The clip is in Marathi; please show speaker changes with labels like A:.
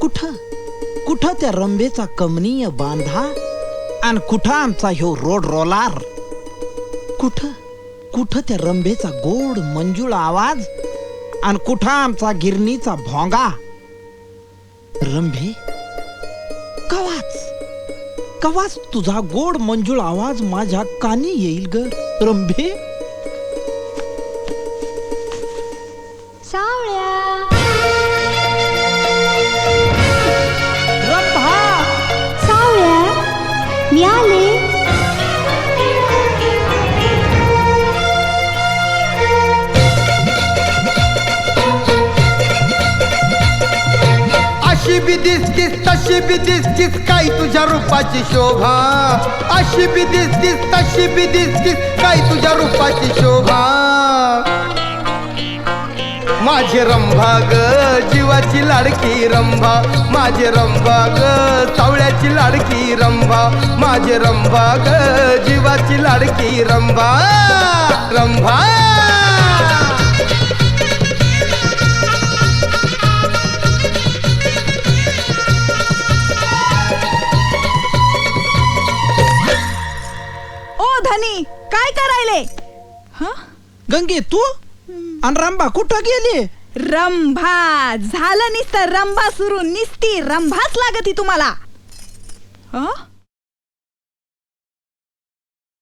A: कुठं? कुठ त्या रंबेचा कमनीय बांधा? आणि कुठं आमचा ह्यो रोड रोलार कुठं? कुठं त्या रंबेचा गोड मंजूळ आवाज? आणि कुठं आमचा गिरणीचा भोंगा? रंभे कवाच? कवाच तुझा गोड मंजूळ आवाज माझ्या कानी येईल ग रंभे?
B: सावळ्या. मी आले
C: अशी बी दिसतीस तशी बी दिसतीस काय तुझ्या रूपाची शोभा? अशी बी दिसतीस तशी बी दिसतीस काय तुझ्या रूपाची शोभा? माझे रंभा ग जीवाची लाडकी रंभा. माझे रंभा ग सावळ्याची लाडकी रंभा. माझे रंभा ग जीवाची लाडकी रंभा. रंभा!
D: ओ धनी काय करायले? ह?
A: गंगे तू? आणि रंभा कुठं गेली?
D: रंभा. झालं निसतं रंभा सुरू. निसती रंभाच लागती तुम्हाला. ह?